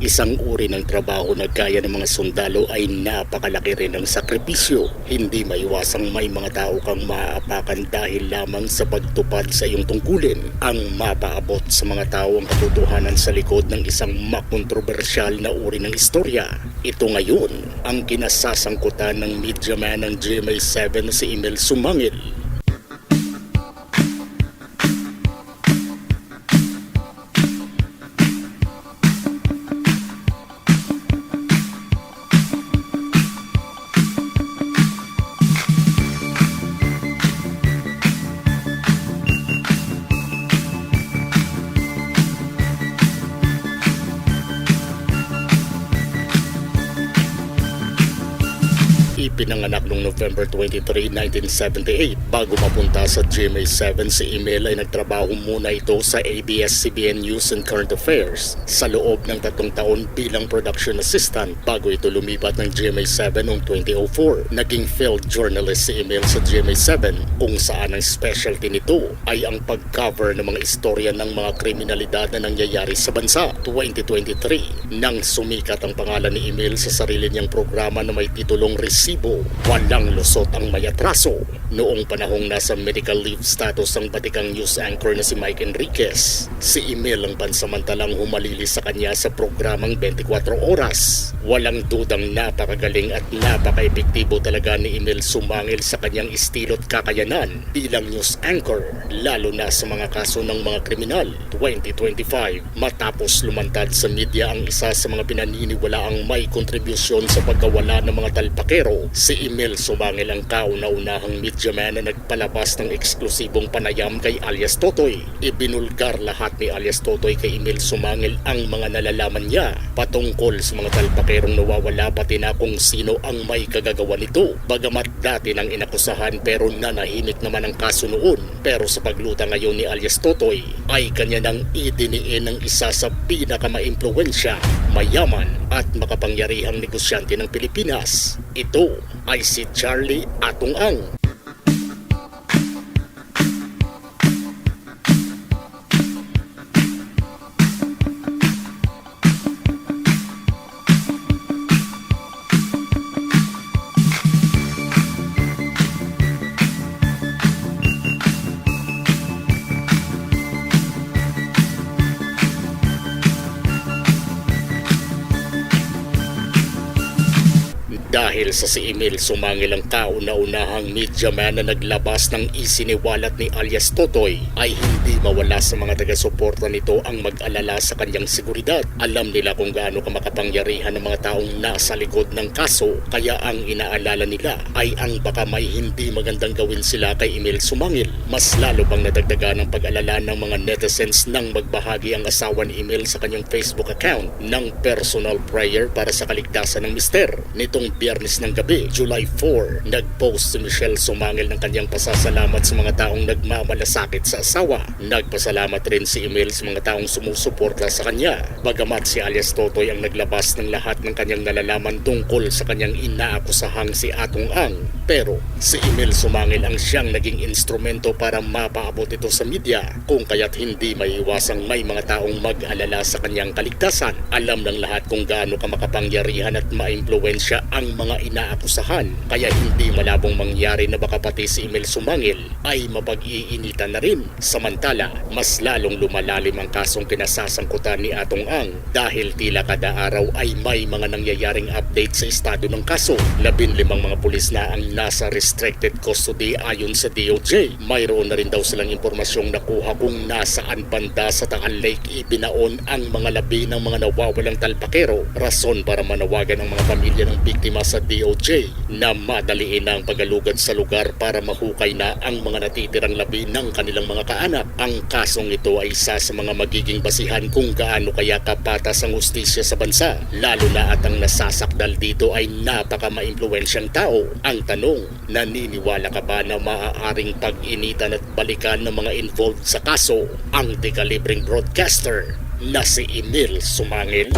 isang uri ng trabaho na gaya ng mga sundalo ay napakalaki rin ng sakripisyo. Hindi maiwasang may mga tao kang maaapakan dahil lamang sa pagtupad sa iyong tungkulin. Ang mapaabot sa mga tao ang katotohanan sa likod ng isang makontrobersyal na uri ng istorya. Ito ngayon ang kinasasangkutan ng media man ng GMA7 na si Emil Sumangil. Ipinanganak noong November 23, 1978. Bago mapunta sa GMA7 si Emil ay nagtrabaho muna ito sa ABS-CBN News and Current Affairs sa loob ng tatlong taon bilang production assistant bago ito lumipat ng GMA7 noong 2004. Naging field journalist si Emil sa GMA7 kung saan ang specialty nito ay ang pag-cover ng mga istorya ng mga kriminalidad na nangyayari sa bansa. 2023 nang sumikat ang pangalan ni Emil sa sarili niyang programa na may titulong Resibo, Walang Lusot ang May Atraso. Noong panahong nasa medical leave status ang batikang news anchor na si Mike Enriquez, si Emil ang pansamantalang humalili sa kanya sa programang 24 oras. Walang dudang napakagaling at napaka-epektibo talaga ni Emil sumangil sa kanyang estilo't kakayanan bilang news anchor, lalo na sa mga kaso ng mga kriminal. 2025, matapos lumantad sa media ang isa sa mga pinaniniwalaang may kontribusyon sa pagkawala ng mga talpakero, si Emil sumangil ang kauna-unahang media man na nagpalabas ng eksklusibong panayam kay alias Totoy. Ibinulgar lahat ni alias Totoy kay Emil Sumangil ang mga nalalaman niya patungkol sa mga talpakerong nawawala pati na kung sino ang may kagagawa nito. Bagamat dati nang inakusahan pero nanahimik naman ang kaso noon. Pero sa pagluta ngayon ni alias Totoy ay kanya nang idiniin ng isa sa pinakamaimpluwensya, mayaman at makapangyarihang negosyante ng Pilipinas. Ito ay si Charlie Atong Dahil sa si Emil sumangil ang kauna-unahang media man na naglabas ng isiniwalat ni alias Totoy ay hindi mawala sa mga taga-suporta nito ang mag-alala sa kanyang seguridad. Alam nila kung gaano ka makapangyarihan ng mga taong nasa likod ng kaso kaya ang inaalala nila ay ang baka may hindi magandang gawin sila kay Emil Sumangil. Mas lalo pang nadagdagan ng pag-alala ng mga netizens nang magbahagi ang asawa ni Emil sa kanyang Facebook account ng personal prayer para sa kaligtasan ng mister. Nitong biyernes ng gabi, July 4, nag-post si Michelle Sumangil ng kanyang pasasalamat sa mga taong nagmamalasakit sa asawa. Nagpasalamat rin si Emil sa mga taong sumusuporta sa kanya. Bagamat si alias Totoy ang naglabas ng lahat ng kanyang nalalaman tungkol sa kanyang inaakusahang si Atong Ang. Pero si Emil Sumangil ang siyang naging instrumento para mapaabot ito sa media kung kaya't hindi maiiwasang may mga taong mag-alala sa kanyang kaligtasan. Alam ng lahat kung gaano ka makapangyarihan at maimpluwensya ang mga inaakusahan kaya hindi malabong mangyari na baka pati si Emil Sumangil ay mapag-iinitan na rin. Samantala, mas lalong lumalalim ang kasong kinasasangkutan ni Atong Ang dahil tila kada araw ay may mga nangyayaring update sa estado ng kaso. Labin limang mga pulis na ang nasa restricted custody ayon sa DOJ. Mayroon na rin daw silang impormasyong nakuha kung nasaan banda sa Taal Lake ibinaon ang mga labi ng mga nawawalang talpakero. Rason para manawagan ang mga pamilya ng biktima sa DOJ na madaliin ang pagalugad sa lugar para mahukay na ang mga natitirang labi ng kanilang mga kaanak. Ang kasong ito ay isa sa mga magiging basihan kung gaano kaya kapatas ang ustisya sa bansa. Lalo na at ang nasasakdal dito ay napaka-maimpluwensyang tao. Ang tanong kulong. Naniniwala ka ba na maaaring pag-initan at balikan ng mga involved sa kaso ang dekalibreng broadcaster na si Emil Sumangil?